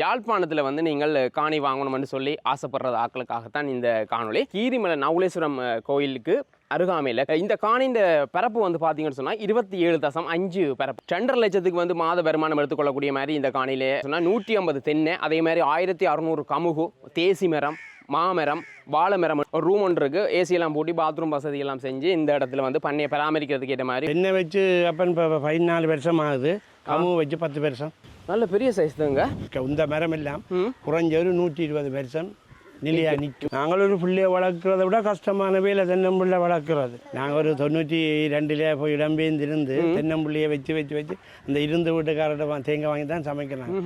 யாழ்ப்பாணத்தில் வந்து நீங்கள் காணி வாங்கணும்னு சொல்லி ஆசைப்படுறது ஆக்களுக்காகத்தான் இந்த காணொளி. கீரிமலை நவுலேஸ்வரம் கோயிலுக்கு அருகாமையில் இந்த காணியின் பரப்பு வந்து பார்த்தீங்கன்னு சொன்னால் இருபத்தி ஏழு தசம் அஞ்சு பரப்பு. ரெண்டரை லட்சத்துக்கு வந்து மாத வருமானம் எடுத்துக்கொள்ளக்கூடிய மாதிரி இந்த காணியிலே சொன்னால் நூற்றி ஐம்பது தென்னை அதே மாதிரி ஆயிரத்தி அறுநூறு கமுகு தேசி மரம் மாமரம் வாழை மரம் ஒரு ரூம் ஒன்று இருக்குது ஏசியெல்லாம் பூட்டி பாத்ரூம் வசதி எல்லாம் செஞ்சு இந்த இடத்துல வந்து பண்ணையை பராமரிக்கிறதுக்கு ஏற்ற மாதிரி தென்னை வச்சு அப்பன் இப்போ பதினாலு வருஷம் ஆகுது. கமுகு வச்சு பத்து வருஷம். நல்ல பெரிய சைஸ் தாங்க இந்த மரம் எல்லாம். குறைஞ்ச ஒரு நூற்றி இருபது வருஷம் நிலையா நிற்கும். நாங்கள் ஒரு பிள்ளைய வளர்க்குறத விட கஷ்டமான வேலை தென்னம்பிள்ளை வளர்க்குறது நாங்கள் ஒரு தொண்ணூற்றி ரெண்டுல போய் இடம்பெயர்ந்திருந்து தென்னம்பிள்ளையை வச்சு வச்சு வச்சு அந்த இருந்து வீட்டுக்காரர்கிட்ட தேங்காய் வாங்கி தான் சமைக்கிறாங்க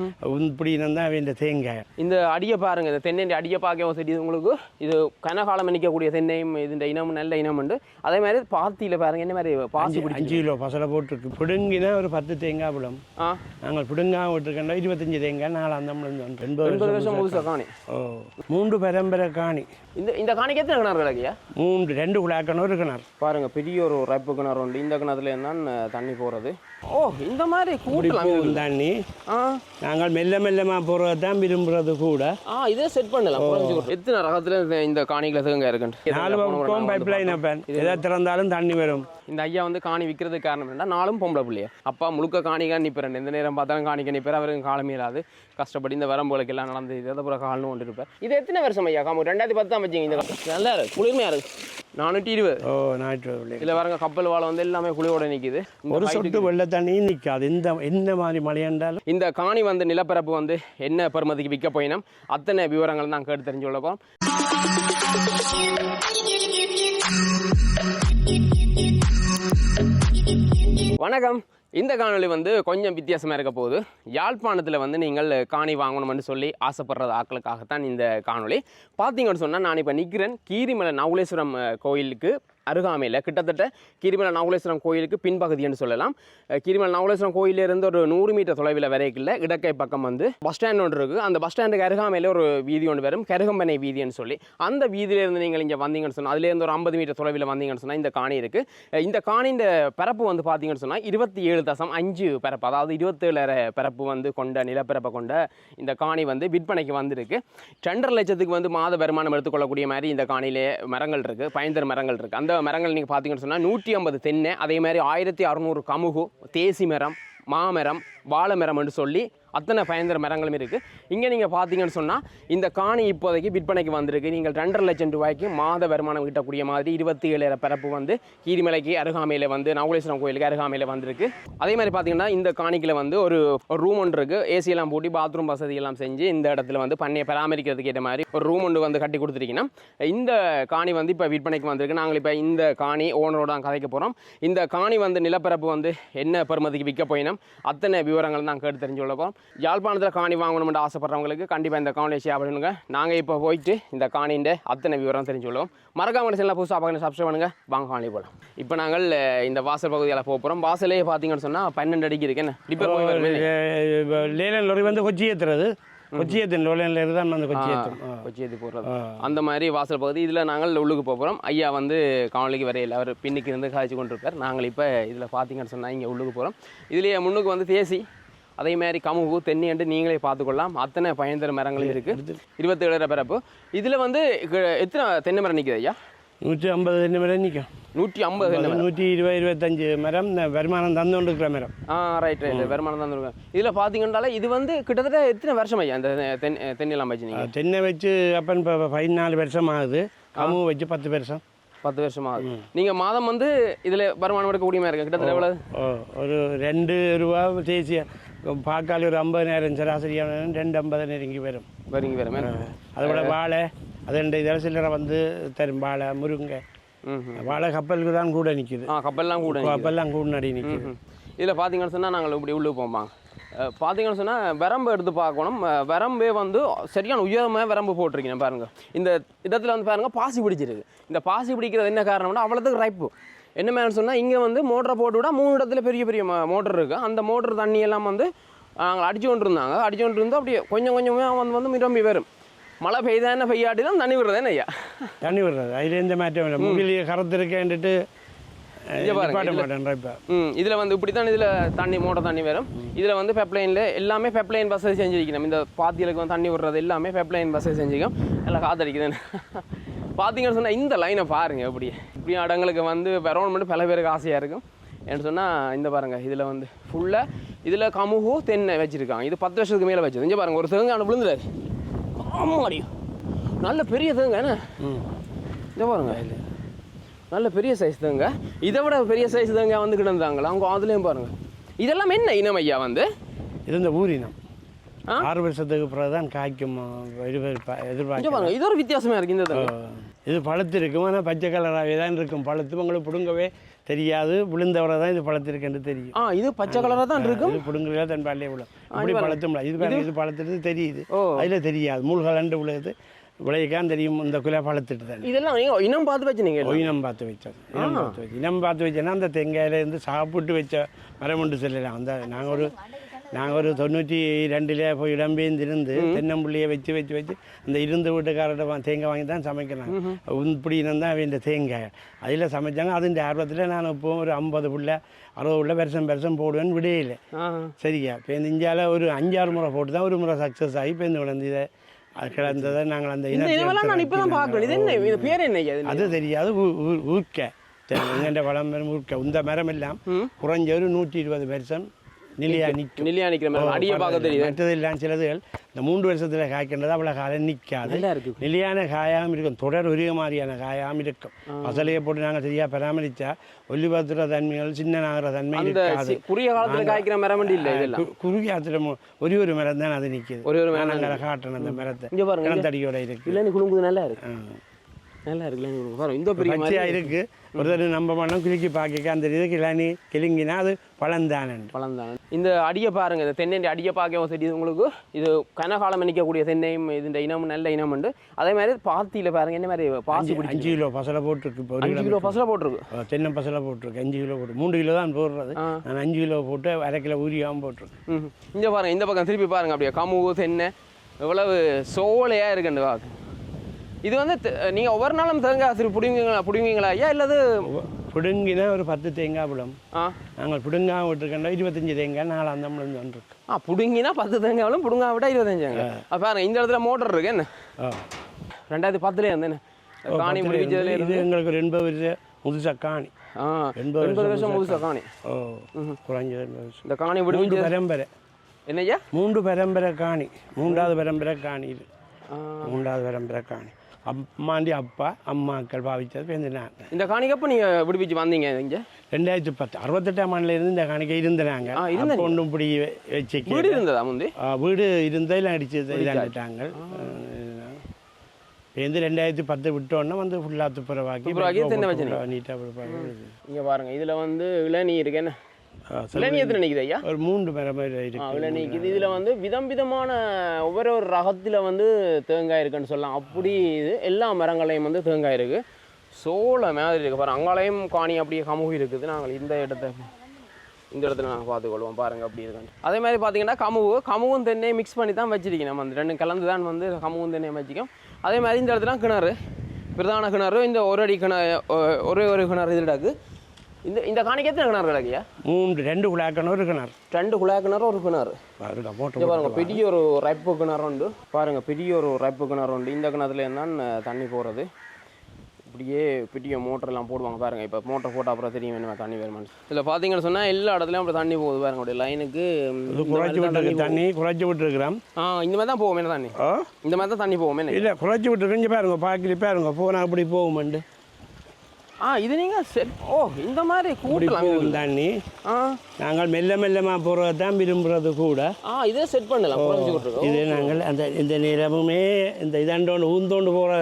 இப்படி தான் இந்த தேங்காய் இந்த அடியை பாருங்க இந்த தென்னை அடியை பார்க்கவும் சரி உங்களுக்கு இது கனகாலம் நிற்கக்கூடிய தென்னையும் இதுன்ற இனம் நல்ல இனம் உண்டு அதே மாதிரி பாத்தியில பாருங்க என்ன மாதிரி பாசி அஞ்சு கிலோ பசலை போட்டிருக்கு பிடுங்கினா ஒரு பத்து தேங்காய் ஆ நாங்கள் பிடுங்கா விட்டுருக்கோம் இருபத்தஞ்சி தேங்காய் நாலு அந்த எண்பது வருஷம் வருஷம் முழுசா காணி ஓ மூன்று பரம்பரை காணி இந்த இந்த காணிக்கு எத்தனை கிணறு கிடக்கியா மூன்று ரெண்டு குழாக்கணும் இருக்கிறார் பாருங்க பெரிய ஒரு ரப்பு கிணறு உண்டு. இந்த கிணத்துல தான் தண்ணி போறது. ஓ இந்த மாதிரி இது. தண்ணி. நாங்கள் மெல்ல மெல்லமாக போகிறது தான் விரும்புறது கூட. ஆ இதே செட் பண்ணலாம் கூட. எத்தனை ரகத்துல இந்த- காணிகளை தேங்க இருக்கு நாலு பக்கம் பைப் லைன் அப்பன். எதை திறந்தாலும் தண்ணி வரும். இந்த ஐயா வந்து காணி விற்கிறதுக்கு காரணம் என்னன்னா நாலும் பொம்பளை பிள்ளையா. அப்பா முழுக்க காணிக்கா நிற்கிறேன் எந்த நேரம் பார்த்தாலும் காணிக்க நிற்பார் அவருக்கு காலம் இயலாது கஷ்டப்பட்டு இந்த வரம்போலுக்கு எல்லாம் நடந்து இது அப்புறம் கால்னு கொண்டு இருப்பார். இது எத்தனை வருஷம் ஐயா? காமு ரெண்டாயிரத்தி பத்து தான் வச்சிங்க இந்த நல்லா இருக்கு. குளிர்மையா இருக்கு. நானூற்றி இருபது. ஓ ஞாயிற்று இதில் வரங்க கப்பல் வாழை வந்து எல்லாமே குளிரோட நிற்கிது ஒரு சொட்டு வெள்ள தண்ணியும் நிற்காது இந்த எந்த மாதிரி மழை என்றாலும் இந்த காணி வந்து நிலப்பரப்பு வந்து என்ன பெறுமதிக்கு விற்க போயினோம் அத்தனை விவரங்கள் தான் கேட்டு தெரிஞ்சு கொள்ளப்போம் வணக்கம். இந்த காணொளி வந்து கொஞ்சம் வித்தியாசமாக இருக்க போகுது. யாழ்ப்பாணத்தில் வந்து நீங்கள் காணி வாங்கணும்னு சொல்லி ஆசைப்படுறது ஆக்களுக்காகத்தான் இந்த காணொலி பார்த்தீங்கன்னு சொன்னால் நான் இப்போ நிற்கிறேன் கீரிமலை நவுலேஸ்வரம் கோயிலுக்கு. அருகாமையில் கிட்டத்தட்ட கிரிமல நவுலேஸ்வரம் கோயிலுக்கு பின்பகுதின்னு சொல்லலாம். கிரிமல கீரிமலை கோயிலிருந்து ஒரு நூறு மீட்டர் தொலைவில் வரைக்கில் இடக்கை பக்கம் வந்து பஸ் ஸ்டாண்ட் ஒன்று இருக்குது. அந்த பஸ் ஸ்டாண்டுக்கு அருகாமையில் ஒரு வீதி ஒன்று வரும் கருகம்பனை வீதின்னு சொல்லி. அந்த வீதியிலேருந்து நீங்கள் இங்கே வந்தீங்கன்னு சொன்னால் அதுலேருந்து ஒரு ஐம்பது மீட்டர் தொலைவில் வந்தீங்கன்னு சொன்னால் இந்த காணி இருக்குது இந்த காணியின் பரப்பு வந்து பார்த்தீங்கன்னு சொன்னால் இருபத்தி ஏழு தசம் அஞ்சு பரப்பு அதாவது இருபத்தேழரை பரப்பு வந்து கொண்ட நிலப்பரப்பை கொண்ட இந்த காணி வந்து விற்பனைக்கு வந்திருக்கு. ரெண்டரை லட்சத்துக்கு வந்து மாத வருமானம் எடுத்துக்கொள்ளக்கூடிய மாதிரி இந்த காணியிலே மரங்கள் இருக்குது பயந்தர் மரங்கள் இருக்குது அந்த மரங்கள் நீங்கள் பார்த்தீங்கன்னு சொன்னால் நூற்றி ஐம்பது தென்னை அதே மாதிரி ஆயிரத்தி அறுநூறு கமுகு தேசி மரம் மாமரம் வாழை மரம் என்று சொல்லி அத்தனை பயந்தர மரங்களும் இருக்குது இங்கே நீங்கள் பார்த்தீங்கன்னு சொன்னால் இந்த காணி இப்போதைக்கு விற்பனைக்கு வந்திருக்கு. நீங்கள் ரெண்டரை லட்சம் ரூபாய்க்கு மாத வருமானம் கிட்டக்கூடிய மாதிரி இருபத்தி ஏழு பரப்பு வந்து கீரிமலைக்கு அருகாமையில் வந்து நவகுலேஸ்வரம் கோயிலுக்கு அருகாமையில் வந்திருக்கு. அதே மாதிரி பார்த்தீங்கன்னா இந்த காணிக்கில் வந்து ஒரு ரூம் ஒன்று இருக்குது ஏசியெல்லாம் போட்டி பாத்ரூம் வசதி எல்லாம் செஞ்சு இந்த இடத்துல வந்து பண்ணையை பராமரிக்கிறதுக்கு ஏற்ற மாதிரி ஒரு ரூம் ஒன்று வந்து கட்டி கொடுத்துருக்கீங்கன்னா இந்த காணி வந்து இப்போ விற்பனைக்கு வந்திருக்கு. நாங்கள் இப்போ இந்த காணி ஓனரோட தான் கதைக்க போகிறோம் இந்த காணி வந்து நிலப்பரப்பு வந்து என்ன பெருமதிக்கு விற்க போயினோம்? அத்தனை விவரங்கள் தான் கேட்டு தெரிஞ்சு கொள்ள போகிறோம் யாழ்ப்பாணத்தில் காணி வாங்கணும்னு ஆசைப்படுறவங்களுக்கு கண்டிப்பாக இந்த காணொலி ஷேர் பண்ணுங்க. நாங்கள் இப்போ போயிட்டு இந்த காணியின் அத்தனை விவரம் தெரிஞ்சு கொள்வோம். மறக்காம சேனலில் புதுசாக பார்க்கணும் சப்ஸ்கிரைப் பண்ணுங்க. வாங்க காணொலி போகலாம் இப்போ நாங்கள் இந்த வாசல் பகுதியில் போக போகிறோம் வாசலே பார்த்தீங்கன்னு சொன்னால் பன்னெண்டு அடிக்கு இருக்கு என்ன? லேலன் லொரி வந்து கொச்சி ஏற்றுறது கொச்சி ஏற்றும் லோலன் லொரி தான் வந்து கொச்சி ஏற்றும் கொச்சி ஏற்றி போடுறது. அந்த மாதிரி வாசல் பகுதி. இதில் நாங்கள் உள்ளுக்கு போக போகிறோம் ஐயா வந்து காணொலிக்கு வரையில் அவர் பின்னுக்கு இருந்து காய்ச்சி கொண்டு இருக்கார் நாங்கள் இப்போ இதில் பார்த்தீங்கன்னு சொன்னால் இங்கே உள்ளுக்கு போகிறோம் இதுலேயே முன்னுக்கு வந்து தேசி. அதே மாதிரி கமுகு தென்னி என்று நீங்களே பார்த்துக்கொள்ளலாம். அத்தனை பயன்தர மரங்களும் இருக்குது இருபத்தேழு பிறப்பு. இதில் வந்து எத்தனை தென்னை மரம் நிற்குது ஐயா? நூற்றி ஐம்பது தென்னை மரம் நிற்கும் நூற்றி ஐம்பது நூற்றி இருபது இருபத்தஞ்சு மரம் வருமானம் தந்து கொண்டு இருக்கிற மரம். ஆ ரைட் ரைட் வருமானம் தான் இருக்கும் இதில் பார்த்தீங்கன்னால இது வந்து கிட்டத்தட்ட எத்தனை வருஷம் ஐயா இந்த தென் தென்னிலாம் வச்சு நீங்கள் தென்னை வச்சு அப்பன் இப்போ பதினாலு வருஷம் ஆகுது. கமு வச்சு பத்து வருஷம். பத்து வருஷம் ஆகுது. நீங்கள் மாதம் வந்து இதில் வருமானம் எடுக்கக்கூடிய மாதிரி இருக்கு? கிட்டத்தட்ட எவ்வளவு? ஓ ஒரு ரெண்டு ரூபா தேசிய பார்க்காலி ஒரு ஐம்பதாயிரம் சராசரியான ரெண்டு ஐம்பது நெருங்கி வரும் வரீங்க வேறு மேம் அதை விட வாழை அது ரெண்டு இதர சில்லறை வந்து தரும் வாழை முருங்கை. வாழை கப்பலுக்கு தான் கூட நிற்குது கப்பல்லாம் கூட. கப்பல்லாம் கூட நடி நிற்குது. இதில் பார்த்தீங்கன்னு சொன்னால் நாங்கள் இப்படி உள்ளே அஹ், பார்த்தீங்கன்னு சொன்னால் வரம்பு எடுத்து பார்க்கணும். வரம்பே வந்து சரியான உயரமாக வரம்பு போட்டிருக்கீங்க பாருங்க. இந்த இடத்துல வந்து பாருங்க பாசி பிடிச்சிருக்கு. இந்த பாசி பிடிக்கிறது என்ன காரணம்னா அவ்வளோத்துக்கு ரைப்பு என்ன மேலே சொன்னால் இங்கே வந்து மோட்டரை போட்டு விட மூணு இடத்துல பெரிய பெரிய மோட்டர் இருக்குது அந்த மோட்டர் தண்ணி எல்லாம் வந்து நாங்கள் அடிச்சு கொண்டு இருந்தாங்க அடிச்சு கொண்டு இருந்தால் அப்படியே கொஞ்சம் கொஞ்சமாக வந்து வந்து நிரம்பி வரும். மழை பெய்தா என்ன பெய்யாட்டி தான் தண்ணி விடுறது என்ன ஐயா? தண்ணி விடுறது. அதில் எந்த மாற்றம் இல்லை. முகிலிய நிப்பாட்ட இதுல- வந்து இப்படி தான் இதில் தண்ணி மோட்டர் தண்ணி வரும். இதில் வந்து பெப்லைனில் எல்லாமே பெப்லைன் வசதி செஞ்சிருக்கணும். இந்த பாத்திகளுக்கு வந்து தண்ணி விடுறது எல்லாமே பெப்லைன் வசதி செஞ்சிருக்கோம் எல்லாம் காத்தடிக்குதுன்னு. பார்த்தீங்கன்னு சொன்னால் இந்த லைனை பாருங்க எப்படி. இப்படி இடங்களுக்கு வந்து மட்டும் பல பேருக்கு ஆசையாக இருக்கும். ஏன்னு சொன்னால் இந்த பாருங்க இதில் வந்து ஃபுல்லாக இதில் கமுகு தென்னை வச்சுருக்காங்க. இது பத்து வருஷத்துக்கு மேலே வச்சது. இங்கே பாருங்க ஒரு தேங்காய் விழுந்துடாரு ஆமாடி நல்ல பெரிய தேங்காய் என்ன? ம். இதை பாருங்க. நல்ல பெரிய சைஸ் தாங்க இதை விட பெரிய சைஸ் தாங்க வந்து கிடந்தாங்களா? அவங்க அதுலேயும் பாருங்க. இதெல்லாம் என்ன இனம் ஐயா வந்து? இது இந்த ஊரினம் ஆ? ஆறு வருஷத்துக்கு பிறகு தான் காய்க்கும் எதிர்பார்க்க இது ஒரு வித்தியாசமா இருக்கு இந்த தங்க இது பழுத்து இருக்கும் ஆனால் பச்சை கலராகவே தான் இருக்கும். பழுத்து உங்களுக்கு பிடுங்கவே தெரியாது விழுந்தவரை தான் இது பழுத்திருக்குன்னு தெரியும். ஆ இது பச்சை கலராக தான் இருக்கும்? இது பிடுங்குறதா தன் பாலே விழும். இப்படி பழுத்தும் இது இது? பழுத்துட்டு தெரியுது. அதில் தெரியாது மூழ்கலண்டு விழுது விளையக்கான் தெரியும் இந்த குலை பழுத்துட்டு தான். இதெல்லாம் இனம் பார்த்து வச்சு நீங்க இனம் பார்த்து வச்சோம் இனம் பார்த்து வச்சு இனம் பார்த்து வச்சேன்னா அந்த தேங்காயிலேருந்து சாப்பிட்டு வச்ச மரம் உண்டு சொல்லலாம். அந்த நாங்கள் ஒரு நாங்கள் ஒரு தொண்ணூற்றி ரெண்டுல போய் இடம்பெயர்ந்திருந்து தென்னம்புள்ளியை வச்சு வச்சு வச்சு அந்த இருந்த வீட்டுக்காரர்கிட்ட வா- தேங்காய் வாங்கி தான் சமைக்கிறாங்க இப்படி தான் இந்த தேங்காய். அதில் சமைச்சாங்க. அது இந்த ஆர்வத்தில் நான் இப்போ ஒரு ஐம்பது புள்ள அறுபது புள்ள பெருசம் பெருசம் போடுவேன்னு விடையில. சரியா? இப்போ இந்த இந்தியாவில் ஒரு அஞ்சாறு முறை போட்டு தான் ஒரு முறை சக்ஸஸ் ஆகி இப்போ இந்த அது கிடந்ததை நாங்கள் அந்த இனத்தை அது தெரியாது. ஊர்க்க. எங்கெண்ட வளம் ஊர்க்க. இந்த மரம் எல்லாம் குறைஞ்ச ஒரு நூற்றி இருபது வருஷம் நிலையா நிற்கும். நிலையா நிற்கிற மாதிரி அடியை பார்க்க தெரியுது. மற்றதெல்லாம் சிலதுகள் இந்த மூன்று வருஷத்தில் காய்க்கின்றது அவ்வளோ காலம் நிற்காது. நல்லா இருக்கு. நிலையான காயாகவும் இருக்கும். தொடர் ஒரே மாதிரியான காயாகவும் இருக்கும். பசலையை போட்டு நாங்கள் சரியாக பராமரித்தா ஒல்லிபத்துற தன்மைகள் சின்ன நாகிற தன்மை இருக்காது. குறுகிய காலத்துல காய்க்கிற மரம் இல்லை இதெல்லாம். குறுகிய மு- ஒரே ஒரு மரம் தான் அது நிற்கிது ஒரே ஒரு மரம் காட்டணும் அந்த மரத்தை. இங்க பாருங்க இருக்கு. இளநீ குழுங்குது நல்லா இருக்கு. நல்லா இருக்கு இளநீ குழுங்கு பாருங்க இந்த பெரிய இருக்கு. ஒருத்தர் நம்ம பண்ணோம் கிளிக்கி பார்க்க அந்த இது கிளனி கிளிங்கினா அது பழந்தானண்டு பழம் தான் இந்த அடியை பாருங்க இந்த தென்னை அடியை பார்க்கவும் சரி உங்களுக்கு? இது கனகாலம் நிற்கக்கூடிய தென்னையும் இந்த இனமும் நல்ல இனம் உண்டு. அதே மாதிரி பாத்தியில பாருங்க என்ன மாதிரி பாசி அஞ்சு கிலோ பசலை போட்டிருக்கு இப்போ அஞ்சு கிலோ பசல. போட்டிருக்கு. தென்னை பசலை போட்டிருக்கு அஞ்சு கிலோ போட்டு மூணு கிலோ தான் போடுறது. நான் அஞ்சு கிலோ போட்டு அரை கிலோ ஊரியாகவும் போட்டிருக்கேன். ம் இந்த பாருங்க இந்த பக்கம் திருப்பி பாருங்க அப்படியே கமுகு தென்னை எவ்வளவு சோலையா இருக்கு அந்த வாக்கு இது வந்து தெ- நீங்க ஒவ்வொரு நாளும் தேங்காய் திருப்பி பிடிங்குவீங்களா பிடிங்குவீங்களா ஐயா? இல்லது பிடுங்கினா ஒரு பத்து தேங்காய் ஆ. நாங்கள் பிடுங்காம விட்டுருக்கோம் இருபத்தஞ்சு தேங்காய் நாலாம் தமிழ் வந்துருக்கு ஆ பிடுங்கினா பத்து தேங்காயும் பிடுங்கா விட்டா இருபத்தஞ்சாங்க அப்ப இந்த இடத்துல மோட்டர் இருக்கு என்ன? ரெண்டாயிரத்தி பத்துல இருந்து என்ன? காணி முடிஞ்சதுல இருந்து எங்களுக்கு ஒரு எண்பது வருஷம் முதுசா காணி. எண்பது எண்பது வருஷம் முழுசா காணி. ஓ வருஷம். இந்த காணி மூன்று விடுவிச்சு பரம்பரை. என்னய்யா? மூன்று பரம்பரை காணி. மூன்றாவது பரம்பரை காணி இது. மூன்றாவது பரம்பரை காணி. அம்மாண்டி அப்பா அம்மாக்கள் பாவிச்சது பேருந்து நான் இந்த காணிக்கப்ப நீங்க விடுவிச்சு வந்தீங்க இங்க? ரெண்டாயிரத்தி பத்து அறுபத்தெட்டாம் ஆண்டுல இருந்து இந்த காணிக்கை இருந்தீங்க. அப்போ ஒன்றும் இப்படி வச்சு வீடு இருந்ததா முந்தி? வீடு இருந்ததில் அடிச்சு இதாண்டாங்க இருந்து ரெண்டாயிரத்தி பத்து விட்டோன்னா வந்து ஃபுல்லாக துப்புரவாக்கி. நீட்டாக இங்க பாருங்க இதுல வந்து இளநீ இருக்கு நிக்குது ஐயா? ஒரு மூன்று ஆ, இருக்கு இதுல வந்து விதம் விதமான ஒவ்வொரு ஒரு ரகத்துல வந்து தேங்காய் இருக்குன்னு சொல்லலாம். அப்படி இது எல்லா மரங்களையும் வந்து தேங்காய் இருக்கு சோள மாதிரி இருக்கு. பாருங்க அங்காலையும் காணி அப்படியே கமுகு இருக்குது. நாங்கள் இந்த இடத்த இந்த இடத்துல நாங்கள் பார்த்துக்கொள்வோம். பாருங்க அப்படி இருக்கான்னு அதே மாதிரி பார்த்தீங்கன்னா கமுகு கமுகும் தென்னையும் மிக்ஸ் பண்ணி தான் வச்சிருக்கோம் நம்ம அந்த ரெண்டும் கலந்து தான் வந்து கமுகும் தென்னையும் வச்சிக்கோம் அதே மாதிரி இந்த இடத்துல கிணறு பிரதான கிணறு இந்த ஒரு அடி கிணறு ஒரே ஒரு கிணறு இது கிடக்கு இந்த இந்த காணிக்கு எத்தனை கிணறு கிடக்குயா மூன்று ரெண்டு குழாக்கணும் இருக்கணும் ரெண்டு குழா கிணறு ஒரு கிணறு. இங்க பாருங்க பெரிய ஒரு ரைப்பு கிணறு உண்டு. பாருங்க பெரிய ஒரு ரைப்பு கிணறு உண்டு. இந்த கிணத்துல தான் தண்ணி போகிறது இப்படியே பெரிய மோட்டர் எல்லாம் போடுவாங்க பாருங்க. இப்போ மோட்டர் போட்டால் அப்புறம் தெரியும் என்ன தண்ணி வருமானு இதில் பார்த்தீங்கன்னு சொன்னால் எல்லா இடத்துலையும் அப்படி தண்ணி போகுது பாருங்க. அப்படியே லைனுக்கு குறைச்சி விட்டுருக்கு. தண்ணி குறைச்சி விட்டுருக்குறோம். ஆ இந்த மாதிரி தான் போவோம் என்ன தண்ணி? இந்த மாதிரி தான் தண்ணி போவோம் இல்லை குறைச்சி விட்டுருக்கு. இங்கே பாருங்க பாக்கிலி பாருங்க போனால் அப்படி போகுமெண்டு. ஆ இது நீங்கள் செட் ஓ இந்த மாதிரி கூட்டலாம். தண்ணி ஆ. நாங்கள் மெல்ல மெல்லமாக போகிறது தான் விரும்புறது கூட. ஆ இதே செட் பண்ணலாம். இது நாங்கள் அந்த இந்த நிலமுமே இந்த இதாண்டோண்டு ஊந்தோண்டு போகிற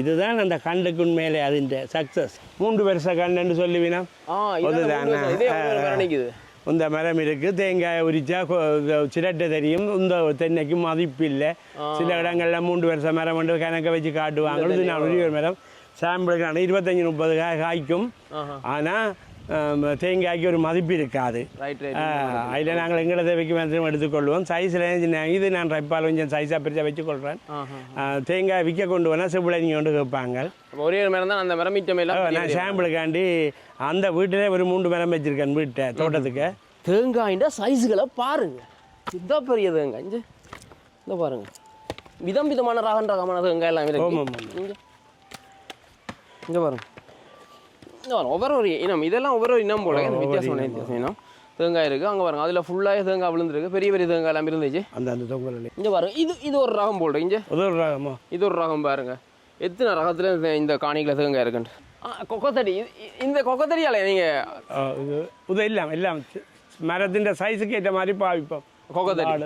இதுதான் அந்த கண்டுக்குன் மேலே அதிൻ്റെ சக்ஸஸ் மூன்று வருஷ கண்டுன்னு சொல்லுவினா? அதுதானே. ஒரு இந்த மரம் இருக்குது தேங்காய் உரிச்சா சிரட்டை தெரியும். இந்த தென்னைக்கு மதிப்பு இல்லை சில இடங்கள்ல மூன்று வருஷம் மரம் வந்து கணக்கை வச்சு காட்டுவாங்க. இது நான் உரிய மரம். சாம்பிளுக்கான இருபத்தஞ்சி முப்பது காய் காய்க்கும். ஆனால் தேங்காய்க்கு ஒரு மதிப்பு இருக்காது. அதில் நாங்கள் எங்களை தேவைக்கு மட்டும் எடுத்துக்கொள்வோம். சைஸில் இது நான் ரைப்பால் கொஞ்சம் சைஸாக பிரித்து வச்சுக்கொள்கிறேன் தேங்காய் விற்க கொண்டு போனால் செப்பிளைங்க கொண்டு கேட்பாங்க. அப்ப ஒரே ஒரு மரம் தான் அந்த மரம் நான் சாம்பிளுக்காண்டி அந்த வீட்டிலே ஒரு மூன்று மரம் வச்சுருக்கேன் வீட்டை தோட்டத்துக்கு. தேங்காய்ன்ற சைஸுகளை பாருங்க. இதுதான் பெரிய தேங்காய். இந்த பாருங்க. விதம் விதமான ரகம் ரகமான தேங்காய் எல்லாம் இங்க பாருங்க. ஒவ்வொரு ஒரு இனம். இதெல்லாம் ஒவ்வொரு ஒரு இனம் போல. வித்தியாசமான வித்தியாசம் இனம். தேங்காய் இருக்கு. அங்க பாருங்க அதுல ஃபுல்லாக தேங்காய் விழுந்துருக்கு. பெரிய பெரிய தேங்காய் எல்லாம் இருந்துச்சு. அந்த அந்த தொங்கல் இங்க பாருங்க இது இது ஒரு ரகம் போல் இங்க. உதவு ராகமா இது ஒரு ரகம் பாருங்க. எத்தனை ரகத்துல இந்த- காணிகளை தேங்காய் இருக்குன்ட்டு. ஆ, கொக்கத்தடி இது- இந்த கொக்கத்தடியால நீங்க ஆ, இது எல்லாம் எல்லாம். மரத்தின் சைஸுக்கு ஏற்ற மாதிரி பாவிப்போம். கொக்கத்தடி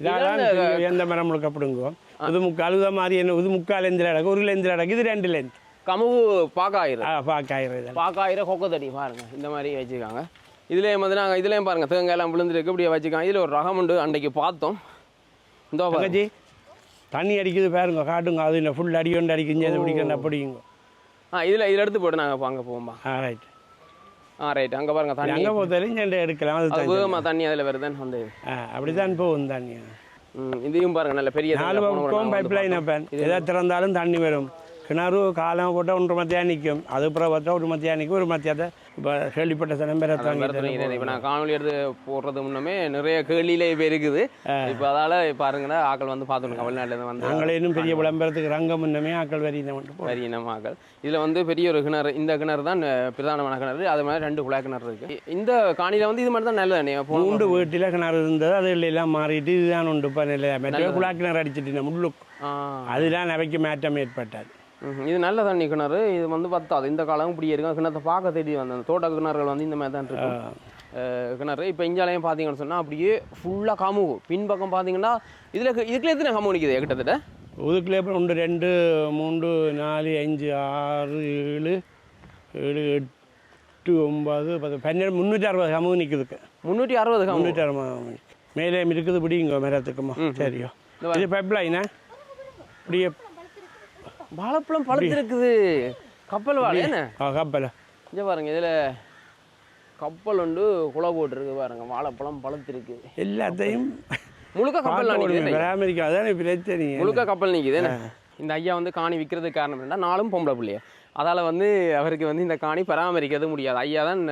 இது எந்த மரம் முழுக்க பிடுங்குவோம்? இது முக்கால் இது மாதிரி என்ன இது முக்கால் எந்திர அடக்கு ஒரு லெந்திர அடக்கு இது ரெண்டு லெந்த் கமுகு பாக்காயிரம் ஆ பார்க்காயிரம் இதெல்லாம். பாக்காயிரம் கொக்கத்தடி பாருங்க இந்த மாதிரி வச்சுருக்காங்க. இதுலேயும் வந்து நாங்கள் இதுலேயும் பாருங்க தேங்காய் எல்லாம் விழுந்துருக்கு இப்படியே வச்சுருக்காங்க. இதில் ஒரு ரகம் உண்டு அன்றைக்கு பார்த்தோம். இந்த பாருங்க. தங்கச்சி தண்ணி அடிக்குது பாருங்க காட்டுங்க அது என்ன ஃபுல் அடி ஒன்று அடிக்குங்க அது பிடிக்கணும் அப்படிங்க ஆ இதில் இதில் எடுத்து போட்டு நாங்கள் அங்கே போவோம்பா. ஆ ரைட் ஆ ரைட் அங்கே பாருங்க தண்ணி. அங்கே பொறுத்தவரைக்கும் ரெண்டு எடுக்கலாம் அது. வேகமாக தண்ணி அதில் வருதுன்னு வந்து. ஆ அப்படிதான் போகும் தண்ணி. இதையும் பாருங்க நல்ல பெரிய நாலு. போன பைப் லைன் வைப்பேன் எதை திறந்தாலும் தண்ணி வரும். கிணறு காலம் போட்டால் ஒன்றரை மத்தியா நிற்கும் அது அப்புறம் பார்த்தா ஒரு மத்தியா நிற்கும் ஒரு மத்தியாத இப்போ கேள்விப்பட்ட சனம் பேரை இப்போ நான் காணொலி எடுத்து போடுறது முன்னமே நிறைய கேள்வியில இப்போ இருக்குது இப்போ அதால் பாருங்கன்னா ஆக்கள் வந்து பார்த்துருங்க வெளிநாட்டிலேருந்து வந்து நாங்களே இன்னும் பெரிய விளம்பரத்துக்கு ரங்கம் முன்னமே ஆக்கள் வரியின மட்டும் போடுறோம். வரி இனமாக்கள் இதில் வந்து பெரிய ஒரு கிணறு இந்த கிணறு தான் பிரதானமான கிணறு. அது மாதிரி ரெண்டு குழாய் கிணறு இருக்கு. இந்த காணியில் வந்து இது மட்டும் தான் நல்லது மூன்று வீட்டில் கிணறு இருந்தது அதில் எல்லாம் மாறிட்டு இதுதான் உண்டு. இப்போ நிலை மெட்ரோ குழா கிணறு அடிச்சிட்டு முள்ளுக்கு. ஆ. அதுதான் அவைக்கு மாற்றம் ஏற்பட்டது. இது நல்ல தண்ணி கிணறு. இது வந்து பத்தாது. இந்த காலம் இப்படி இருக்கும். கிணத்தை பார்க்க தேடி வந்த அந்த தோட்ட கிணறுகள் வந்து இந்த மாதிரி தான் இருக்கும். கிணறு. இப்போ இஞ்சாலையும் பார்த்தீங்கன்னு சொன்னால் அப்படியே ஃபுல்லாக கமுகு பின்பக்கம் பார்த்தீங்கன்னா இதில் இதுக்குள்ள எத்தனை கமுகு நிற்குது கிட்டத்தட்ட? அப்புறம் ஒன்று ரெண்டு மூன்று நாலு அஞ்சு ஆறு ஏழு ஏழு எட்டு ஒன்பது பத்து பன்னெண்டு முந்நூற்றி அறுபது கமுகு நிற்குதுக்கு முந்நூற்றி அறுபது முந்நூற்றி அறுபது மேலே இருக்குது பிடிங்க மரத்துக்குமா சரியோ. இது பைப் லைனா இப்படியே வாழைப்பழம் பழுத்திருக்குது. கப்பல் வாழை என்ன? கப்பல். இங்கே பாருங்க இதில் கப்பல் உண்டு குலை போட்டிருக்கு பாருங்க வாழைப்பழம் பழுத்திருக்கு. எல்லாத்தையும் முழுக்க கப்பல் நிற்குது பராமரிக்க அதானே பிரச்சனை. முழுக்க கப்பல் நிற்குது இந்த ஐயா வந்து காணி விற்கிறதுக்கு காரணம் என்ன நாளும் பொம்பளை பிள்ளைய. அதால் வந்து அவருக்கு வந்து இந்த காணி பராமரிக்கிறது முடியாது. ஐயா தான்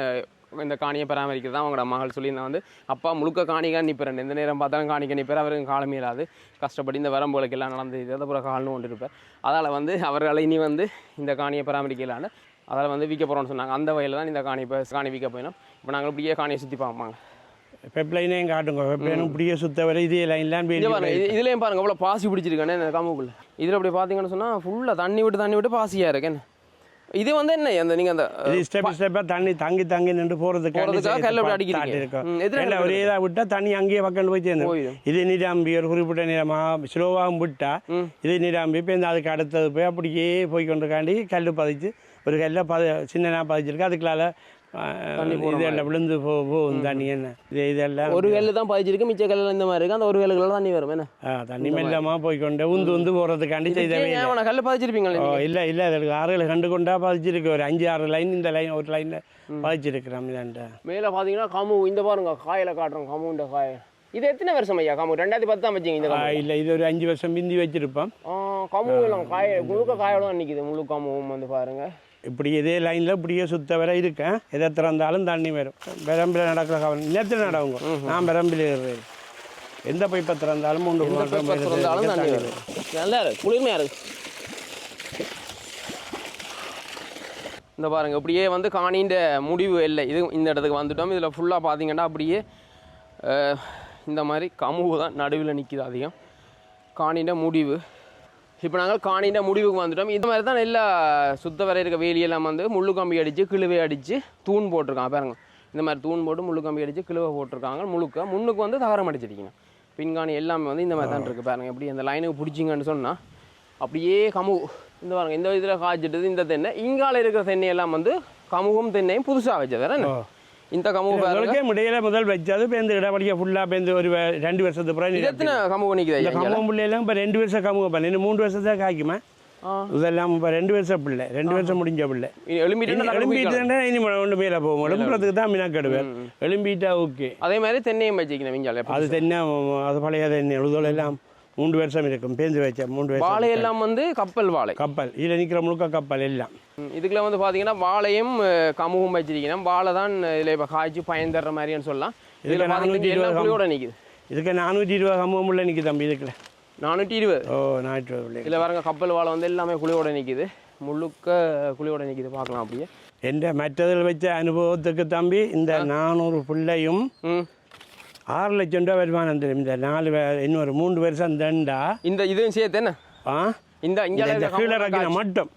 இந்த காணியை பராமரிக்கிறது தான் அவங்களோட மகள் சொல்லியிருந்தா வந்து அப்பா முழுக்க காணிக்கா நிற்கிறேன் எந்த நேரம் பார்த்தாலும் காணிக்க நிற்பார் அவருக்கு காலம் இயலாது கஷ்டப்பட்டு இந்த வரம்போலுக்கு எல்லாம் நடந்து இது அப்புறம் கால்னு கொண்டு இருப்பார். அதால் வந்து அவர்களை இனி வந்து இந்த காணியை பராமரிக்கலான்னு அதால் வந்து விற்க போகிறோம்னு சொன்னாங்க. அந்த வகையில் தான் இந்த காணி இப்போ காணி விற்க போயினோம். இப்போ நாங்கள் இப்படியே காணியை சுற்றி பார்ப்பாங்க பைப் லைனையும் காட்டுங்க. பைப் லைனும் இப்படியே சுத்த வரை இதே லைன்லாம் இதுலயும் பாருங்க எவ்வளவு பாசி பிடிச்சிருக்கானே இந்த கமுக்குள்ள இதுல அப்படி பாத்தீங்கன்னு சொன்னா ஃபுல்லா தண்ணி விட்டு தண்ணி விட்டு பாசியா இருக்கு என்ன? இது வந்து என்ன அந்த நீங்க அந்த இது ஸ்டெப் ஸ்டெப்பாக தண்ணி தங்கி தங்கி நின்று போகிறதுக்கு போறதுக்காக கல்ல அப்படி அடிக்கிறீங்க. ஒரே இதாக விட்டா தண்ணி அங்கேயே பக்கம் போய் சேர்ந்து. இது நிராம்பி ஒரு குறிப்பிட்ட நேரமாக ஸ்லோவாகவும் விட்டா. இது நிராம்பி இப்போ இந்த அதுக்கு அடுத்தது போய் அப்படியே போய் கொண்டிருக்காண்டி கல் பதிச்சு ஒரு கல்லை பத சின்னதாக பதிச்சிருக்கு அதுக்குள்ளால இதெல்லாம் விழுந்து போ போகும் தண்ணி என்ன? இது இதெல்லாம் ஒரு கல்லு தான் பாய்ச்சிருக்கு மிச்ச கல்லுல இந்த மாதிரி இருக்கு. அந்த ஒரு கல்லுக்குள்ள தண்ணி வரும் என்ன? தண்ணி மெல்லமாக போய் கொண்டு உந்து உந்து போகிறதுக்காண்டி செய்தவே கல்லு பாய்ச்சிருப்பீங்களே ஓ இல்லை இல்லை அதுக்கு ஆறுகளை கண்டு கொண்டா பதிச்சிருக்கு ஒரு அஞ்சு ஆறு லைன் இந்த லைன் ஒரு லைனில் பதிச்சிருக்கிறோம் இதாண்ட மேல பாத்தீங்கன்னா கமு இந்த பாருங்க காயில காட்டுறோம் கமுண்ட காய. இது எத்தனை வருஷம் ஐயா கமு? ரெண்டாயிரத்தி பத்து தான் வச்சீங்க இந்த இல்லை இது ஒரு அஞ்சு வருஷம் பிந்தி வச்சிருப்போம். ஆ, கமு எல்லாம் காய முழுக்க காயோட தான் நிக்குது முழு கமுவும் வந்து பாருங்க. இப்படி இதே லைனில் இப்படியே சுத்த வர இருக்கேன். எதை திறந்தாலும் தண்ணி வரும். பெரம்பில் நடக்கிற கவனம் நேரத்தில் நடவுங்க நான் பெரம்பில் எந்த பைப்பை திறந்தாலும் மூன்று திறந்தாலும் தண்ணி வரும். நல்லா இருக்கு. குளிர்மையா இருக்கு. இந்த பாருங்க இப்படியே வந்து காணின்ற முடிவு இல்லை. இது இந்த இடத்துக்கு வந்துட்டோம். இதில் ஃபுல்லாக பார்த்தீங்கன்னா அப்படியே இந்த மாதிரி கமுகு தான் நடுவில் நிற்கிது அதிகம். காணின்ற முடிவு. இப்போ நாங்கள் காணின முடிவுக்கு வந்துட்டோம். இது மாதிரி தான் எல்லா சுத்த வரை இருக்க வேலியெல்லாம் வந்து முள்ளு கம்பி அடித்து கிழுவை அடித்து தூண் போட்டிருக்கான் பாருங்க. இந்த மாதிரி தூண் போட்டு முள்ளு கம்பி அடித்து கிழுவை போட்டிருக்காங்க. முழுக்க முன்னுக்கு வந்து தகரம் அடிச்சிருக்கீங்க. பின்காணி எல்லாமே வந்து இந்த மாதிரி தான் இருக்குது பாருங்க. எப்படி அந்த லைனுக்கு பிடிச்சிங்கன்னு சொன்னால் அப்படியே கமு இந்த பாருங்க இந்த இதில் காய்ச்சிட்டது இந்த தென்னை. இங்கால இருக்கிற தென்னை எல்லாம் வந்து கமுகும் தென்னையும் புதுசாக வச்சது. தானே இந்த கமுகு பாருங்க. முடியல முதல் வச்சது இப்போ இந்த இடப்படிக்க ஃபுல்லாக இப்போ ஒரு ரெண்டு வருஷத்துக்கு இது எத்தனை கமுகு நிற்குது இந்த? கம்பம் பிள்ளைலாம் இப்போ ரெண்டு வருஷம் கமுக பண்ணி இன்னும் மூன்று வருஷத்தான் காய்க்குமா. இதெல்லாம் இப்போ ரெண்டு வருஷம் பிள்ளை. ரெண்டு வருஷம் முடிஞ்ச பிள்ளை. இனி எழும்பிட்டு இனி ஒன்று மேலே போவோம் எழும்புறதுக்கு தான் மினாக்கெடுவேன் எழும்பிட்டா ஓகே. அதே மாதிரி தென்னையும் வச்சுக்கணும் அது தென்னை அது பழைய தென்னை எழுதோல எல்லாம். மூன்று வருஷம் இருக்கும் பேந்து வச்ச மூன்று வருஷம் வாழை எல்லாம் வந்து கப்பல் வாழை. கப்பல் இதில் நிற்கிற முழுக்க கப்பல் எல்லாம். இதுக்குள்ள வந்து பார்த்தீங்கன்னா வாழையும் கமுகும் வச்சிருக்கணும். வாழை தான் இதில் இப்போ காய்ச்சி பயன் தர்ற மாதிரின்னு சொல்லலாம். இதில் எல்லாம் இருபது நிற்குது இதுக்கு நானூற்றி இருபது கம்பம் உள்ள நிற்கி தம்பி இதுக்குள்ள. நானூற்றி இருபது. ஓ நானூற்றி பிள்ளை இதில் பாருங்க கப்பல் வாழை வந்து எல்லாமே குழியோட நிற்குது முழுக்க குழியோட நிற்குது பார்க்கலாம் அப்படியே. என்ற மற்றதில் வச்ச அனுபவத்துக்கு தம்பி இந்த நானூறு பிள்ளையும் ஆறு லட்சம் ரூபா வருமானம் தெரியும் இந்த நாலு இன்னொரு மூன்று வருஷம் தண்டா இந்த இதுவும் சேர்த்து என்ன? ஆ? இந்த இங்கே கீழே மட்டும்.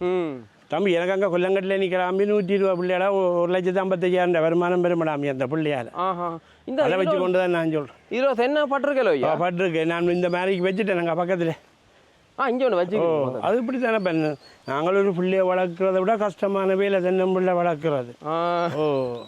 ம். தம்பி எனக்கு அங்கே கொல்லங்கட்டில் நிற்கிறாம்பி நூற்றி இருபது பிள்ளையாடா. ஒரு லட்சத்து ஐம்பத்தையாயிரம் ரூபா வருமானம் பெருமடாமி அந்த பிள்ளையால். ஆஹா. இந்த அதை வச்சு கொண்டு தான் நான் சொல்கிறேன் இருபது தென்னை பட்டிருக்கலோ ஐயா? பட்டிருக்கு. நான் இந்த மாதிரிக்கு வச்சுட்டேன். நாங்கள் பக்கத்தில். ஆ இங்கே ஒன்று வச்சுக்கோ அது இப்படி தானே பண்ணு நாங்கள் ஒரு பிள்ளையை வளர்க்குறத விட கஷ்டமான வேலை தென்னம்பிள்ளை வளர்க்குறது ஓ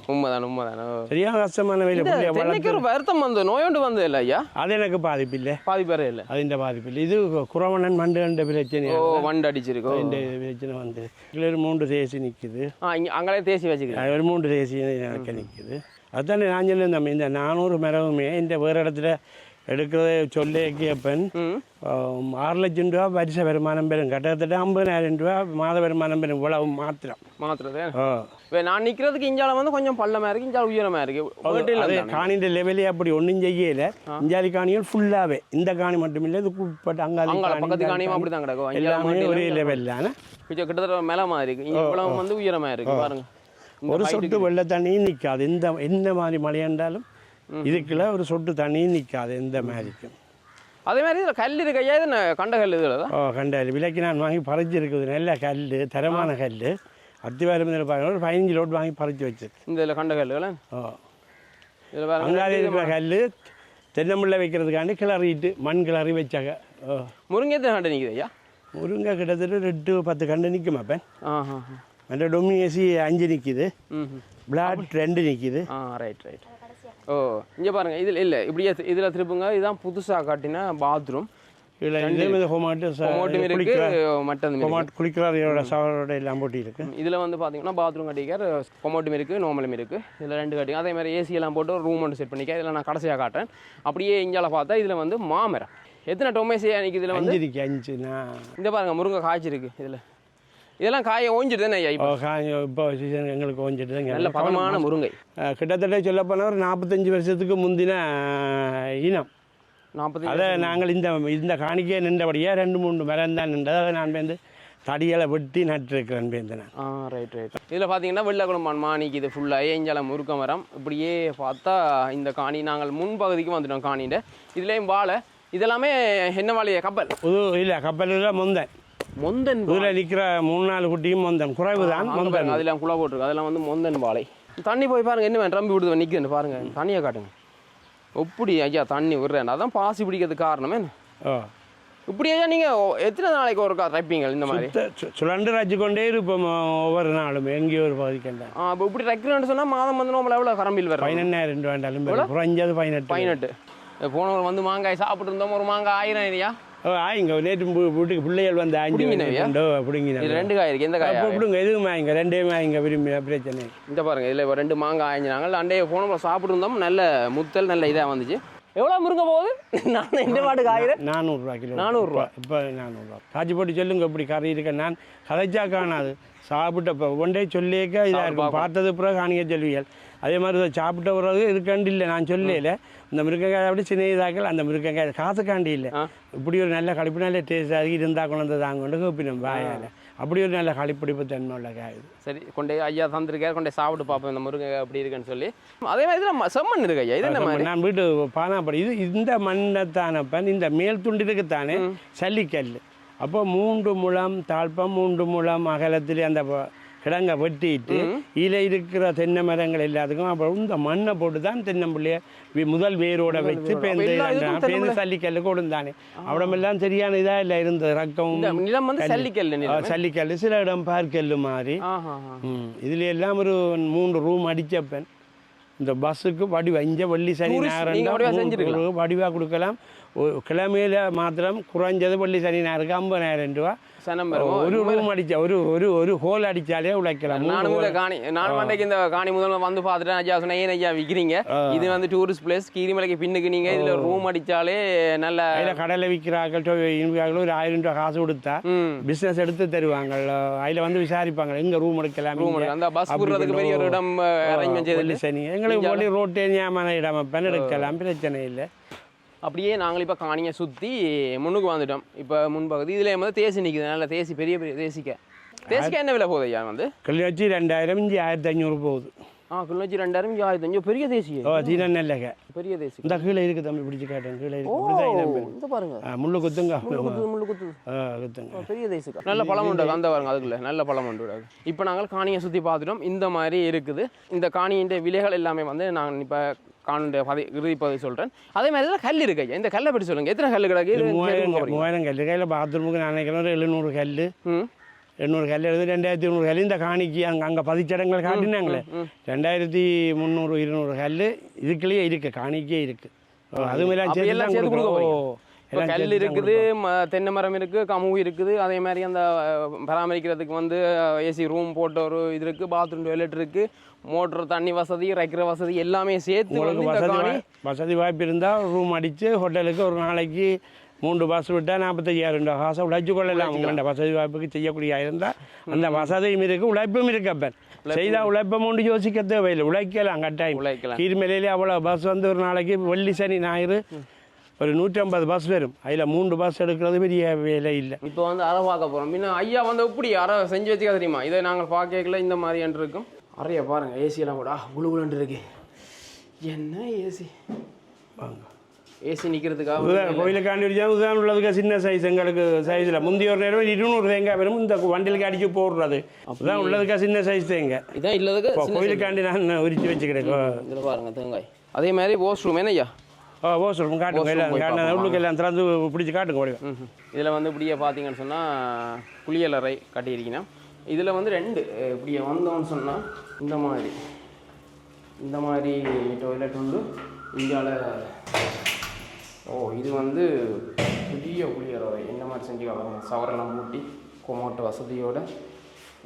உண்மைதான் உண்மைதானே சரியாக கஷ்டமான வேலை பிள்ளையை வளர்க்கு ஒரு வருத்தம் வந்து நோயோண்டு வந்தது இல்லை ஐயா அது எனக்கு பாதிப்பு இல்லை பாதிப்பே இல்லை அதுண்ட பாதிப்பு இல்லை இது குறவணன் மண்டு கண்ட பிரச்சனை ஓ வண்டு அடிச்சிருக்கோம் இந்த பிரச்சனை வந்து இல்லை ஒரு மூன்று தேசி நிற்குது ஆ இங்கே அங்கே தேசி வச்சுக்கிறேன் ஒரு மூன்று தேசி எனக்கு நிற்குது அதுதானே நான் சொல்லியிருந்தேன் இந்த நானூறு மரவுமே இந்த வேறு இடத்துல எடுக்கிறத சொல்லி கேப்பன் ம் ஆறு லட்சம் ரூபா வருஷ வருமானம் பெறும் கிட்டத்தட்ட ஐம்பதாயிரம் ரூபா மாத வருமானம் பெறும் இவ்வளவு மாத்திரம் மாத்திரதே நான் நிற்கிறதுக்கு இஞ்சால வந்து கொஞ்சம் பள்ளமாக இருக்கு இஞ்சால உயரமாக இருக்கு வீட்டில் அது இருந்தானே. காணின்ற லெவலே அப்படி ஒன்றும் செய்யல இஞ்சாலி காணிகள் ஃபுல்லாகவே இந்த காணி மட்டும் இல்லை இது உட்பட்டு அங்காளி பக்கத்து காணி காணியும் அப்படி தான் கிடக்கும் எல்லாமே ஒரே லெவலில் கொஞ்சம் கிட்டத்தட்ட மேலே மாதிரி இருக்கு இங்கே இவ்வளவு வந்து உயரமாக இருக்கு பாருங்க இந்த ஒரு சொட்டு வெள்ள தண்ணியும் நிற்காது எந்த எந்த மாதிரி மழையாண்டாலும் இதுக்குள்ள ஒரு சொட்டு தண்ணியும் நிற்காது எந்த மாதிரிக்கும். அதே மாதிரி இதில் கல் இருக்கு ஐயா இது கண்ட கல் இதில் ஓ கண்டாரு விலைக்கு நான் வாங்கி பறிச்சு இருக்குது. நல்ல கல் தரமான கல். அத்திவாரம் இதில் பாருங்க. ஒரு பதினஞ்சு லோட் வாங்கி பறிச்சு வச்சிருக்கு இந்த இதில் கண்ட கல்லுகள ஓ. அங்காடி இருக்கிற கல் தென்னமுள்ள வைக்கிறதுக்காண்டி கிளறிட்டு மண் கிளறி வச்சாங்க. ஓ. முருங்கை கண்டு நிற்குது ஐயா? முருங்கை கிட்டத்தட்ட ரெண்டு பத்து கண்டு நிற்கும் அப்பன் மற்ற டொமினேசி அஞ்சு நிற்கிது பிளாட் ரெண்டு நிற்கிது ஆ ரைட் ரைட் ஓ இங்கே பாருங்க இதில் இல்லை இப்படியே இதில் திருப்புங்க. இதுதான் புதுசாக காட்டின பாத்ரூம். இதில் இதே ஹோமாட்டு மோட்டும் இருக்கு குளிக்கிற மட்டம் இருக்கு. ஹோமாட் குளிக்கிறதையோட சவரோட எல்லாம் போட்டி இருக்கு. இதில் வந்து பார்த்தீங்கன்னா பாத்ரூம் கட்டிக்கார் கொமோட்டும் இருக்குது நார்மலும் இருக்குது இதில் ரெண்டு கட்டிங்க அதே மாதிரி ஏசி எல்லாம் போட்டு ரூம் ஒன்று செட் பண்ணிக்க இதில் நான் கடைசியாக காட்டுறேன். அப்படியே இங்கால பார்த்தா இதில் வந்து மாமரம். எத்தனை டொமேசியா நிற்குது இதில் வந்து? அஞ்சு இந்த பாருங்க முருங்கை காய்ச்சிருக்கு இதில். இதெல்லாம் காய ஓஞ்சிட்டு தானே ஐயா காய் இப்போ சீசன் எங்களுக்கு கொஞ்சிட்டு தான் நல்ல பதமான முருங்கை. கிட்டத்தட்ட சொல்ல போனால் ஒரு நாற்பத்தஞ்சு வருஷத்துக்கு முந்தின இனம். நாற்பத்தஞ்சு அதை நாங்கள் இந்த இந்த காணிக்கே நின்றபடியாக ரெண்டு மூணு மரம் தான் நின்றது. அதை நான் வந்து தடிகளை வெட்டி நட்டுருக்கிறேன் பேருந்து நான். ஆ ரைட் ரைட் இதில் பார்த்தீங்கன்னா வெள்ளக்குளம்பான் மாணிக்கு இது ஃபுல்லாக ஏஞ்சால முருக்க மரம். இப்படியே பார்த்தா இந்த காணி நாங்கள் முன்பகுதிக்கு வந்துட்டோம் காணியில். இதுலேயும் வாழை இதெல்லாமே என்ன வாழைய? கப்பல். புது இல்லை கப்பலில் மொந்தன். மொந்தன் இதில் நிற்கிற மூணு நாலு குட்டியும் மொந்தன். குறைவு தான் மொந்தன். அதெல்லாம் குழா போட்டிருக்கு. அதெல்லாம் வந்து மொந்தன் வாழை தண்ணி போய் பாருங்க என்ன ரம்பி விடுது நிற்குது பாருங்க. தண்ணியை காட்டுங்க. எப்படி ஐயா தண்ணி விடுறேன் அதான் பாசி பிடிக்கிறதுக்கு காரணமே இப்படி ஐயா நீங்கள் எத்தனை நாளைக்கு ஒருக்கா தைப்பீங்க இந்த மாதிரி? சுழண்டு ராஜி கொண்டே இருப்போம் ஒவ்வொரு நாளும். எங்கேயோ ஒரு பகுதிக்கண்டா ஆ இப்போ இப்படி தைக்கிறேன்னு சொன்னால் மாதம் வந்து நம்மள எவ்வளோ கரம்பில் வரும் பதினெண்ணாயிரம் வேண்டாலும் குறைஞ்சது பதினெட்டு. பதினெட்டு. போனவர் வந்து மாங்காய் சாப்பிட்டு இருந்தோம் ஒரு மாங்காய் ஆயிரம் ஓ ஆயிங்க. நேற்று வீட்டுக்கு பிள்ளைகள் வந்து ஆஞ்சு? கொண்டோ பிடுங்கின ரெண்டு காய் இருக்கு. எந்த காய்? பிடுங்க எதுவும் வாங்க ரெண்டையும் வாங்க விரும்பி. பிரச்சனை. இந்த பாருங்க இதில் இப்போ ரெண்டு மாங்காய் ஆயிஞ்சினாங்க. அண்டைய போனோம் சாப்பிட்டு இருந்தோம். நல்ல முத்தல் நல்ல இதாக வந்துச்சு. எவ்வளோ முருங்க போகுது? நான் இந்த பாட்டுக்கு ஆயிரம்? நானூறுரூவா கிலோ. நானூறுரூவா. இப்போ நானூறுரூவா காய்ச்சி போட்டு சொல்லுங்க இப்படி கறி இருக்க. நான் கதைச்சா காணாது. சாப்பிட்டப்ப ஒன்றே சொல்லியக்க இதாக இருக்கும். பார்த்தது பிறகு காணிக்க சொல்லுவீர்கள் அதே மாதிரி இதை சாப்பிட்ட பிறகு இதுக்காண்டி இல்லை. நான் சொல்லல இந்த மிருகங்காய் அப்படி சின்ன இதாக்கல் அந்த மிருகங்காய் காசுக்காண்டி இல்லை. இப்படி ஒரு நல்ல கழிப்பு நல்ல டேஸ்ட் ஆகி இருந்தால் கொண்டு தாங்க கொண்டு கூப்பிடும் வாயால். அப்படி ஒரு நல்ல கழிப்பிடிப்பு தன்மை உள்ள காய் சரி கொண்டே ஐயா தந்திருக்காரு. கொண்டே சாப்பிட்டு பார்ப்போம் இந்த முருங்கை அப்படி இருக்குன்னு சொல்லி. அதே மாதிரி இதில் செம்மண் இருக்கு ஐயா. இது மாதிரி? நான் வீட்டு பானாப்படி இது இந்த மண்ணைத்தானப்பன் இந்த மேல் துண்டிற்குத்தானே சல்லிக்கல் அப்போ மூன்று முழம் தாழ்ப்பம் மூன்று முழம் அகலத்தில் அந்த கிழங்க வெட்டிட்டு இதில் இருக்கிற தென்னை மரங்கள் எல்லாத்துக்கும் அப்புறம் இந்த மண்ணை போட்டு தான் தென்னம்பிள்ளைய முதல் வேரோட வச்சு இதுக்கும் பேந்து சல்லிக்கல் கொடுந்தானே அவிடமெல்லாம் சரியான இதாக இல்லை இருந்தது. வந்து சல்லிக்கல் சில இடம் பார்க்கல் மாதிரி இதுல எல்லாம் ஒரு மூன்று ரூம் அடிச்சப்பன். இந்த பஸ்ஸுக்கு வடிவா இங்க வெள்ளி சனி நீங்க வடிவா கொடுக்கலாம். கிழமையில மாத்திரம் குறைஞ்சது பள்ளி சனி ஞாயிறுக்கு ஐம்பதாயிரம் ரூபா. சனம் வருமோ? ஒரு ரூம் அடிச்சா ஒரு ஒரு ஒரு ஹோல் அடிச்சாலே உழைக்கலாம். நானும் இந்த காணி நான் மண்டைக்கு இந்த காணி முதல்ல வந்து பார்த்துட்டேன் ஐயா சொன்னேன் ஏன் ஐயா விற்கிறீங்க இது வந்து டூரிஸ்ட் பிளேஸ் கீரிமலைக்கு பின்னுக்கு நீங்க இதுல ரூம் அடிச்சாலே நல்ல அதில் கடையில் விற்கிறார்கள் இன்பியாக்கள் ஒரு ஆயிரம் ரூபா காசு கொடுத்தா ம். பிஸ்னஸ் எடுத்து தருவாங்க அதில் வந்து விசாரிப்பாங்க எங்க ரூம் எடுக்கலாம் ரூம். அந்த பஸ் விடுறதுக்கு பெரிய ஒரு இடம் அரேஞ்ச்மெண்ட் செய்து சனி எங்களுக்கு ரோட்டே ஞாபகம் இடம் எடுக்கலாம் பிரச்சனை இல்லை. அப்படியே நாங்கள் இப்போ காணியை சுற்றி முன்னுக்கு வந்துட்டோம் இப்போ முன்பகுதி இதில் வந்து தேசி நிற்குது நல்ல தேசி பெரிய பெரிய தேசிக்க. தேசிக்க என்ன விலை போகுது ஐயா வந்து? கிளிநொச்சி ரெண்டாயிரம் இஞ்சி ஆயிரத்தி ஐநூறு போகுது. ஆ கிளிநொச்சி ரெண்டாயிரம் இங்கே ஆயிரத்தி அஞ்சு பெரிய தேசி ஓ தீனன் நெல்லக. பெரிய தேசி இந்த கீழே இருக்கு தம்பி பிடிச்சி காட்டுங்க. கீழே ஓ இருக்கு இப்படிதான் இனம் பேரு. இந்த பாருங்க. முள்ளு குத்துங்க. முள்ளு ஆ, குத்துங்க. பெரிய தேசிக்கா நல்ல பழம் உண்டு. அந்த பாருங்க அதுக்குள்ள. நல்ல பழம் உண்டு. இப்போ நாங்கள் காணியை சுற்றி பார்த்துட்டோம். இந்த மாதிரி இருக்குது. இந்த காணியின் விலைகள் எல்லாமே வந்து நான் இப்போ காணுடைய பதி இறுதி பகுதி சொல்கிறேன் அதே மாதிரி தான் கல் இருக்கு இந்த கல்லை பற்றி சொல்லுங்க. எத்தனை கல் கிடக்கு? மூவாயிரம் கல், கையில் பாத்ரூமுக்கு நான் நினைக்கிறேன் எழுநூறு கல். எண்ணூறு கல் எழுது ரெண்டாயிரத்தி நூறு கல். இந்த காணிக்கு அங்கே அங்கே பதிச்சடங்கள் காட்டினாங்களே. ரெண்டாயிரத்தி முந்நூறு இருநூறு கல். இதுக்குள்ளேயே இருக்கு. காணிக்கே இருக்கு. ஓ, அதுமெல்லாம் அப்ப சேர்த்து எல்லாம் சேர்த்து கொடுக்க இப்போ கல் இருக்குது தென்னை மரம் இருக்குது கமுகு இருக்குது அதே மாதிரி அந்த பராமரிக்கிறதுக்கு வந்து ஏசி ரூம் போட்ட ஒரு இது இருக்குது பாத்ரூம் டாய்லெட் இருக்குது மோட்டர் தண்ணி வசதி வைக்கிற வசதி எல்லாமே சேர்த்து வசதி வசதி வாய்ப்பு இருந்தால் ரூம் அடித்து ஹோட்டலுக்கு ஒரு நாளைக்கு மூன்று பஸ் விட்டால் நாற்பத்தையாயிரம் ரூபா காசை உழைச்சு கொள்ளலாம். உங்கள்கிட்ட வசதி வாய்ப்புக்கு செய்யக்கூடிய இருந்தால் அந்த வசதியும் இருக்குது உழைப்பும் இருக்கு அப்பன் செய்தால் உழைப்பம் ஒன்று யோசிக்க தேவையில்லை. உழைக்கலாம் கட்டாயம். உழைக்கலாம். கீழ்மலையிலே அவ்வளோ பஸ் வந்து ஒரு நாளைக்கு வெள்ளி சனி ஞாயிறு ஒரு நூற்றம்பது பஸ் வரும். அதில் மூன்று பஸ் எடுக்கிறது பெரிய வேலை இல்லை. இப்போ வந்து அறை பார்க்க போகிறோம் பின்ன ஐயா வந்து எப்படி அறை செஞ்சு வச்சுக்க தெரியுமா? இதை நாங்கள் பார்க்கல இந்த மாதிரி என்று இருக்கும். அறைய பாருங்க ஏசியெல்லாம் கூட குழு குழுன்னு இருக்கு. என்ன ஏசி ஏசி நிற்கிறதுக்காக கோயிலுக்காண்டி உதாரணம் உள்ளதுக்கு சின்ன சைஸ் எங்களுக்கு சைஸில் முந்தைய ஒரு நேரம் இருநூறு தேங்காய் வரும் இந்த வண்டிலுக்கு அடிச்சு போடுறது. அதுதான் உள்ளதுக்கா சின்ன சைஸ் தேங்காய்? இதான் இல்லதுக்கு கோயிலுக்காண்டி நான் உரிச்சு வச்சுக்கிறேன். இதில் பாருங்க தேங்காய். அதே மாதிரி வாஷ்ரூம் என்ன ஐயா ஓ ஓ சொல்லுங்க காட்டுங்க. எல்லாம் காட்டுங்க. உள்ளுக்கு எல்லாம் திறந்து பிடிச்சி காட்டுங்க ஓடி இதில் வந்து இப்படியே பார்த்தீங்கன்னு சொன்னால் குளியலறை கட்டியிருக்கீங்கன்னா இதில் வந்து ரெண்டு இப்படியே வந்தோம்னு சொன்னால் இந்த மாதிரி. இந்த மாதிரி டாய்லெட் உண்டு. இந்தியாவில் ஓ இது வந்து பெரிய குளியலறை. இந்த மாதிரி செஞ்சு சவரெல்லாம் மூட்டி கொமோட்டு வசதியோட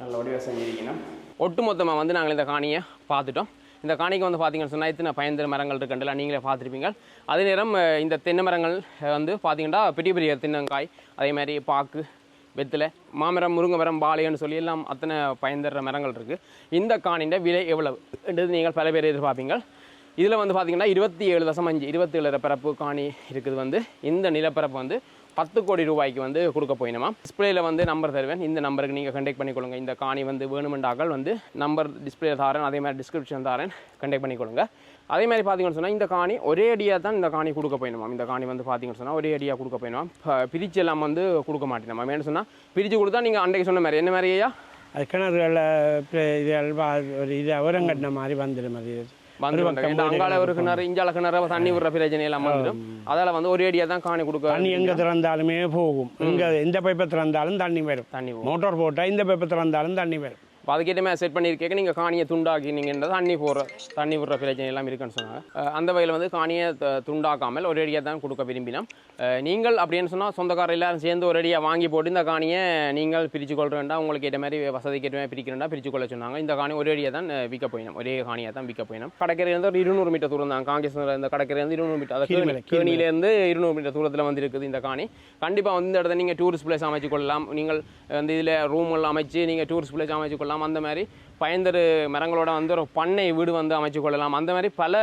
நல்ல வடிவாக செஞ்சிருக்கணும் ஒட்டு மொத்தமாக வந்து நாங்கள் இந்த காணியை பார்த்துட்டோம். இந்த காணிக்கு வந்து பார்த்தீங்கன்னு சொன்னால் இத்தனை பயந்திர மரங்கள் இருக்குன்றல நீங்களே பார்த்துருப்பீங்க. அதே நேரம் இந்த தென்னை மரங்கள் வந்து பார்த்தீங்கன்னா பெரிய பெரிய தென்னங்காய் அதே மாதிரி பாக்கு வெத்தலை மாமரம் முருங்கை மரம் பாளையன்னு சொல்லி எல்லாம் அத்தனை பயந்தர மரங்கள் இருக்குது இந்த காணின்ற விலை எவ்வளவு என்றது நீங்கள் பல பேர் எதிர்பார்ப்பீங்க. இதில் வந்து பார்த்திங்கன்னா இருபத்தி ஏழு தசம் அஞ்சு இருபத்தி ஏழு பரப்பு காணி இருக்குது வந்து இந்த நிலப்பரப்பு வந்து பத்து கோடி ரூபாய்க்கு வந்து கொடுக்க போயினுமா? டிஸ்பிளேல வந்து நம்பர் தருவேன். இந்த நம்பருக்கு நீங்கள் கண்டெக்ட் பண்ணிக்கொள்ளுங்க. இந்த காணி வந்து வேணுமென்றாக்கள் வந்து நம்பர் டிஸ்பிளே தாரேன். அதே மாதிரி டிஸ்கிரிப்ஷன் தாரேன். கண்டெக்ட் பண்ணிக்கொள்ளுங்க. அதே மாதிரி பார்த்தீங்கன்னு சொன்னால் இந்த காணி ஒரே அடியாக தான் இந்த காணி கொடுக்க போயிடுமா இந்த காணி வந்து பார்த்தீங்கன்னு சொன்னால் ஒரே அடியாக கொடுக்க போயிடுமா பிரிச்சு எல்லாம் வந்து கொடுக்க மாட்டேன் ஏன்னு சொன்னால் பிரித்து கொடுத்தா நீங்கள் அன்றைக்கு சொன்ன மாதிரி என்ன மாதிரியா அது கிணறுகளில் இது அல்வா ஒரு இது உரம் கட்டின மாதிரி வந்துடும் அது. வந்து பக்கம் அங்கால ஒரு கிணறு இஞ்சால கிணறு தண்ணி விடுற பிரச்சனை எல்லாம் வந்துடும். அதால வந்து ஒரே அடியாக தான் காணி கொடுக்க தண்ணி எங்கே திறந்தாலுமே போகும். எங்கே எந்த பைப்பை திறந்தாலும் தண்ணி வரும். தண்ணி மோட்டார் போட்டால் இந்த பைப்பை திறந்தாலும் தண்ணி வரும். இப்போ அதுக்கேற்ற மாதிரி செட் பண்ணியிருக்கேன் நீங்கள் காணியை துண்டாக்கி நீங்கள் தண்ணி போடுற தண்ணி விடுற பிரச்சனை எல்லாம் இருக்குன்னு சொன்னாங்க. அந்த வகையில் வந்து காணியை துண்டாக்காமல் ஒரு அடியாக தான் கொடுக்க விரும்பினோம். நீங்கள் அப்படின்னு சொன்னால் சொந்தக்காரர் எல்லாரும் சேர்ந்து ஒரு அடியாக வாங்கி போட்டு இந்த காணியை நீங்கள் பிரித்து வேண்டாம் உங்களுக்கு ஏற்ற மாதிரி வசதிக்கு ஏற்ற மாதிரி பிரிக்கிறேன்டா பிரித்து கொள்ள சொன்னாங்க. இந்த காணி ஒரு அடியாக தான் விற்க போயினோம். ஒரே காணியாக தான் விற்க போயினோம். கடற்கரையிலேருந்து ஒரு இருநூறு மீட்டர் தூரம் தான் காங்கிரஸ் இந்த கடற்கரையிலேருந்து இருநூறு மீட்டர் அதாவது கேணியிலேருந்து இருநூறு மீட்டர் தூரத்தில் வந்து இருக்குது இந்த காணி. கண்டிப்பாக வந்து இந்த இடத்த நீங்கள் டூரிஸ்ட் பிளேஸ் அமைச்சு கொள்ளலாம். நீங்கள் வந்து இதில் ரூம் எல்லாம் அமைச்சு நீங்கள் டூரிஸ்ட் பிளேஸ் அமைச்சு கொள்ளலாம். அந்த மாதிரி. பயந்தரு மரங்களோட வந்து ஒரு பண்ணை வீடு வந்து அமைச்சு கொள்ளலாம். அந்த மாதிரி பல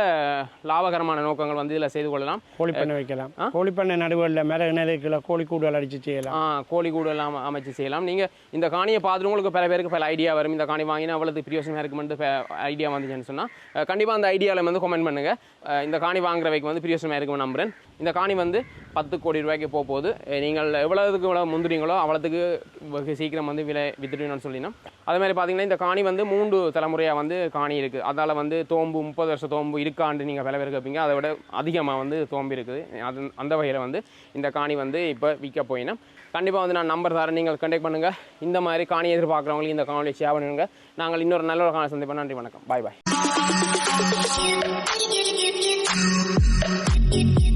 லாபகரமான நோக்கங்கள் வந்து இதில் செய்து கொள்ளலாம். கோழிப்பண்ணை வைக்கலாம். கோழிப்பண்ணை நடுவில் மேலே நிலைக்குள்ள கோழி கூடுதல் அடித்து செய்யலாம். ஆ, கோழி கூடு எல்லாம் அமைச்சு செய்யலாம். நீங்கள் இந்த காணியை பார்த்துட்டு உங்களுக்கு பல பேருக்கு பல ஐடியா வரும். இந்த காணி வாங்கினா அவ்வளவு பிரியோசனமாக இருக்குமென்று ஐடியா வந்துச்சுன்னு சொன்னால் கண்டிப்பாக அந்த ஐடியாவில் வந்து கமெண்ட் பண்ணுங்கள் இந்த காணி வாங்குறவைக்கு வந்து பிரியோசனமாக இருக்கும்னு நம்புறேன். இந்த காணி வந்து பத்து கோடி ரூபாய்க்கு போக போகுது. நீங்கள் எவ்வளவுக்கு எவ்வளோ முந்துறீங்களோ அவ்வளோத்துக்கு சீக்கிரம் வந்து விலை வித்துடுவீங்கன்னு சொல்லினோம். அதே மாதிரி பார்த்தீங்கன்னா இந்த காணி வந்து மூன்று தலைமுறையாக வந்து காணி இருக்குது அதால் வந்து தோம்பு முப்பது வருஷம் தோம்பு இருக்காண்டு நீங்கள் விலை பேர் கேட்பீங்க அதை விட அதிகமாக வந்து தோம்பு இருக்குது. அது அந்த வகையில் வந்து இந்த காணி வந்து இப்போ விற்க போயினா. கண்டிப்பாக வந்து நான் நம்பர் தரேன். நீங்கள் கண்டெக்ட் பண்ணுங்கள் இந்த மாதிரி காணி எதிர்பார்க்குறவங்களுக்கு இந்த காணொலி ஷேர் பண்ணுங்க. நாங்கள் இன்னொரு நல்ல ஒரு காணி சந்திப்போம். நன்றி வணக்கம். பாய் பாய் Thank